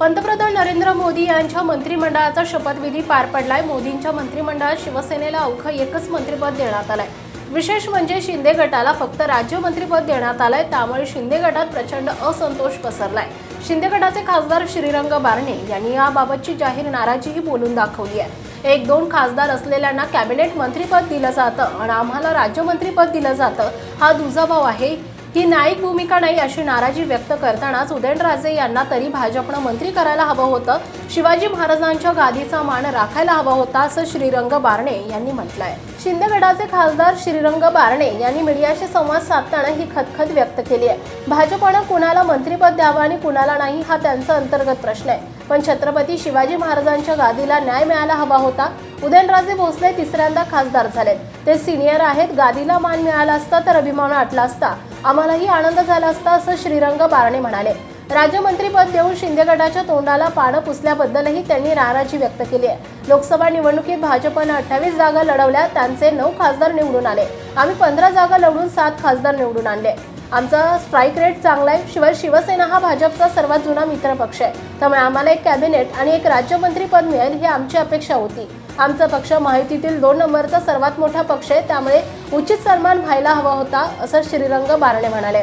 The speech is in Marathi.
पंतप्रधान नरेंद्र मोदी यांच्या मंत्रिमंडळाचा शपथविधी पार पडलाय. मोदींच्या मंत्रिमंडळात शिवसेनेला अवघं एकच मंत्रिपद देण्यात आलंय. विशेष म्हणजे शिंदे गटाला फक्त राज्यमंत्रीपद देण्यात आलंय. त्यामुळे शिंदे गटात प्रचंड असंतोष पसरलाय. शिंदे गटाचे खासदार श्रीरंग बारणे यांनी याबाबतची जाहीर नाराजीही बोलून दाखवली आहे. एक दोन खासदार असलेल्यांना कॅबिनेट मंत्रीपद दिलं जातं आणि आम्हाला राज्यमंत्रीपद दिलं जातं हा दुजाभाव आहे. ही न्यायिक भूमिका नाही अशी नाराजी व्यक्त करतानाच उदयनराजे यांना तरी भाजपनं मंत्री करायला हवं होतं. शिवाजी महाराजांच्या गादीचा मान राखायला हवा होता असं श्रीरंग बारणे यांनी म्हटलंय. शिंदेगडाचे खासदार श्रीरंग बारणे यांनी मीडियाशी संवाद साधताना ही खतखत व्यक्त केली आहे. भाजपनं कुणाला मंत्रीपद द्यावं आणि कुणाला नाही हा त्यांचा अंतर्गत प्रश्न आहे. पण छत्रपती शिवाजी महाराजांच्या गादीला न्याय मिळायला हवा होता. उदयनराजे भोसले तिसऱ्यांदा खासदार झालेत. ते सिनियर आहेत गादीला मान मिळाला असता तर अभिमान वाटला असता. आम्हालाही आनंद झाला असता असं श्रीरंग बारणे म्हणाले. राज्यमंत्रीपद देऊन शिंदे गटाच्या तोंडाला पानं पुसल्याबद्दलही त्यांनी नाराजी व्यक्त केली आहे. लोकसभा निवडणुकीत भाजपनं अठ्ठावीस जागा लढवल्या त्यांचे नऊ खासदार निवडून आले. आम्ही पंधरा जागा लढून सात खासदार निवडून आणले. आमचा स्ट्राईक रेट चांगला आहे. शिवाय शिवसेना हा भाजपचा सर्वात जुना मित्र पक्ष आहे. त्यामुळे आम्हाला एक कॅबिनेट आणि एक राज्यमंत्रीपद मिळेल ही आमची अपेक्षा होती. आमचा पक्ष माहितीतील दोन नंबरचा सर्वात मोठा पक्ष आहे. त्यामुळे उचित सन्मान व्हायला हवा होता असं श्रीरंग बारणे म्हणाले.